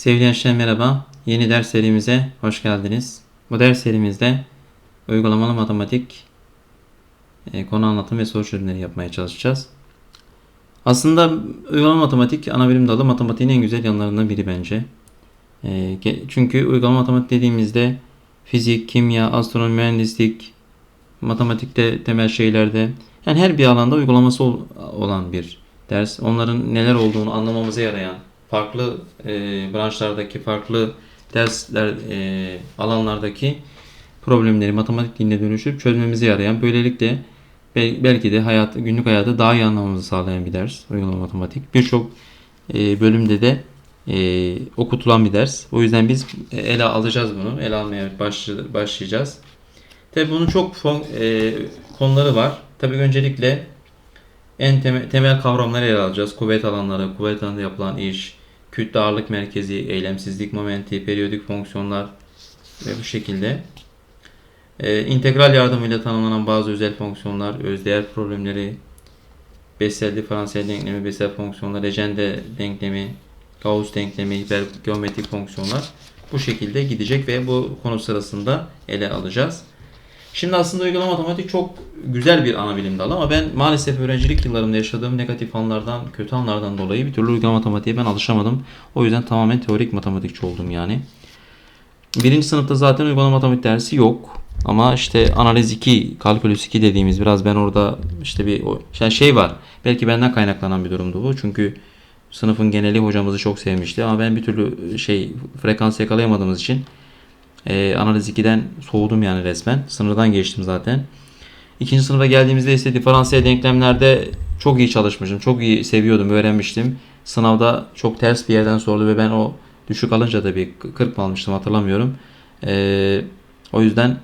Sevgili gençler merhaba. Yeni ders serimize hoş geldiniz. Bu ders serimizde uygulamalı matematik e, konu anlatım ve soru çözümleri yapmaya çalışacağız. Aslında uygulama matematik ana bilim dalı matematiğin en güzel yanlarından biri bence. E, çünkü uygulama matematik dediğimizde fizik, kimya, astronomi, mühendislik, matematikte temel şeylerde yani her bir alanda uygulaması ol- olan bir ders. Onların neler olduğunu anlamamıza yarayan farklı e, branşlardaki farklı dersler e, alanlardaki problemleri matematik diline dönüşüp çözmemize yarayan böylelikle bel- belki de hayat günlük hayatı daha iyi anlamamızı sağlayan bir ders uygulama matematik. Birçok e, bölümde de e, okutulan bir ders. O yüzden biz ele alacağız bunu. Ele almaya başlayacağız. Tabi bunun çok fon- e, konuları var. Tabi öncelikle en temel, temel kavramları ele alacağız. Kuvvet alanları, kuvvet alanında yapılan iş, kütle ağırlık merkezi, eylemsizlik momenti, periyodik fonksiyonlar ve bu şekilde. Ee, integral yardımıyla tanımlanan bazı özel fonksiyonlar, özdeğer problemleri, Bessel diferansiyel denklemi, Bessel fonksiyonlar, Legendre denklemi, Gauss denklemi, hipergeometrik fonksiyonlar bu şekilde gidecek ve bu konu sırasında ele alacağız. Şimdi aslında uygulama matematik çok güzel bir ana bilim dalı ama ben maalesef öğrencilik yıllarımda yaşadığım negatif anlardan, kötü anlardan dolayı bir türlü uygulama matematiğe ben alışamadım. O yüzden tamamen teorik matematikçi oldum yani. Birinci sınıfta zaten uygulama matematik dersi yok. Ama işte analiz 2, kalkülüs 2 dediğimiz biraz ben orada işte bir yani şey var. Belki benden kaynaklanan bir durumdu bu. Çünkü sınıfın geneli hocamızı çok sevmişti ama ben bir türlü şey frekans yakalayamadığımız için e, analiz 2'den soğudum yani resmen. Sınırdan geçtim zaten. İkinci sınıfa geldiğimizde ise diferansiyel denklemlerde çok iyi çalışmışım. Çok iyi seviyordum, öğrenmiştim. Sınavda çok ters bir yerden sordu ve ben o düşük alınca da bir 40 mı almıştım hatırlamıyorum. E, o yüzden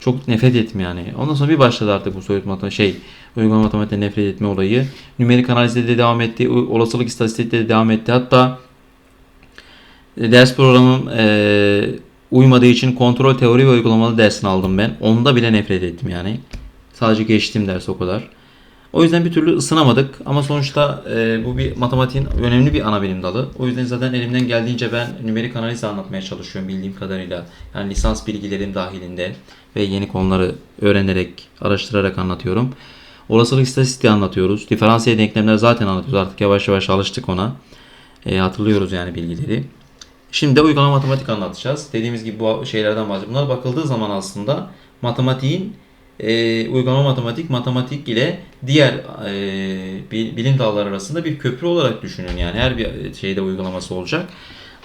çok nefret ettim yani. Ondan sonra bir başladı artık bu soyut matematik şey uygulama matematikten nefret etme olayı. Nümerik analizde de devam etti. Olasılık istatistikte de devam etti. Hatta e, ders programım e, uymadığı için kontrol teori ve uygulamalı dersini aldım ben. Onda bile nefret ettim yani. Sadece geçtiğim ders o kadar. O yüzden bir türlü ısınamadık ama sonuçta e, bu bir matematiğin önemli bir ana bilim dalı. O yüzden zaten elimden geldiğince ben nümerik analiz anlatmaya çalışıyorum bildiğim kadarıyla. Yani lisans bilgilerim dahilinde ve yeni konuları öğrenerek, araştırarak anlatıyorum. Olasılık istatistiği anlatıyoruz. Diferansiyel denklemler zaten anlatıyoruz. Artık yavaş yavaş alıştık ona. E, hatırlıyoruz yani bilgileri. Şimdi de uygulama matematik anlatacağız. Dediğimiz gibi bu şeylerden bahsediyoruz. Bunlara bakıldığı zaman aslında matematiğin e, uygulama matematik, matematik ile diğer e, bi- bilim dalları arasında bir köprü olarak düşünün. Yani her bir şeyde uygulaması olacak.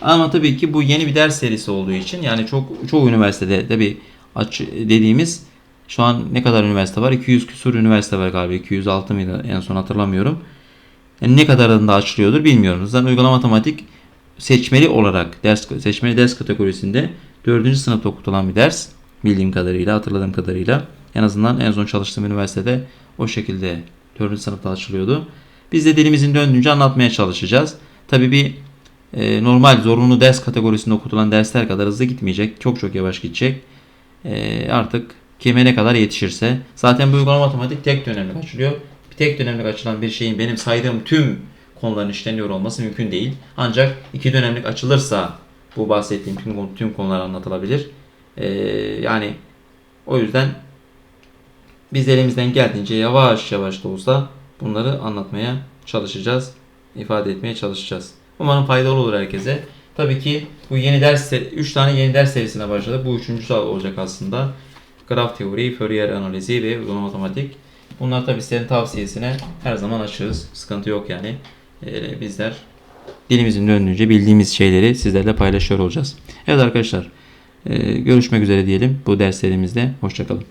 Ama tabii ki bu yeni bir ders serisi olduğu için yani çok çoğu üniversitede tabii aç dediğimiz şu an ne kadar üniversite var? 200 küsur üniversite var galiba. 206 mıydı en son hatırlamıyorum. Yani ne kadarında açılıyordur bilmiyorum. Zaten uygulama matematik seçmeli olarak ders seçmeli ders kategorisinde 4. sınıfta okutulan bir ders bildiğim kadarıyla hatırladığım kadarıyla en azından en son çalıştığım üniversitede o şekilde 4. sınıfta açılıyordu. Biz de dilimizin döndüğünce anlatmaya çalışacağız. Tabii bir e, normal zorunlu ders kategorisinde okutulan dersler kadar hızlı gitmeyecek. Çok çok yavaş gidecek. E, artık kime ne kadar yetişirse. Zaten bu uygulama matematik tek dönemlik açılıyor. Bir tek dönemlik açılan bir şeyin benim saydığım tüm konuların işleniyor olması mümkün değil. Ancak iki dönemlik açılırsa bu bahsettiğim tüm, tüm konular anlatılabilir. Ee, yani o yüzden biz elimizden geldiğince yavaş yavaş da olsa bunları anlatmaya çalışacağız, ifade etmeye çalışacağız. Umarım faydalı olur herkese. Tabii ki bu yeni ders, 3 tane yeni ders serisine başladık. Bu üçüncüsü olacak aslında. Graf teori, Fourier analizi ve uygulama matematik. Bunlar tabii sizlerin tavsiyesine her zaman açığız. Sıkıntı yok yani. Ee, bizler dilimizin döndüğünce bildiğimiz şeyleri sizlerle paylaşıyor olacağız. Evet arkadaşlar, e, görüşmek üzere diyelim bu derslerimizde. Hoşçakalın.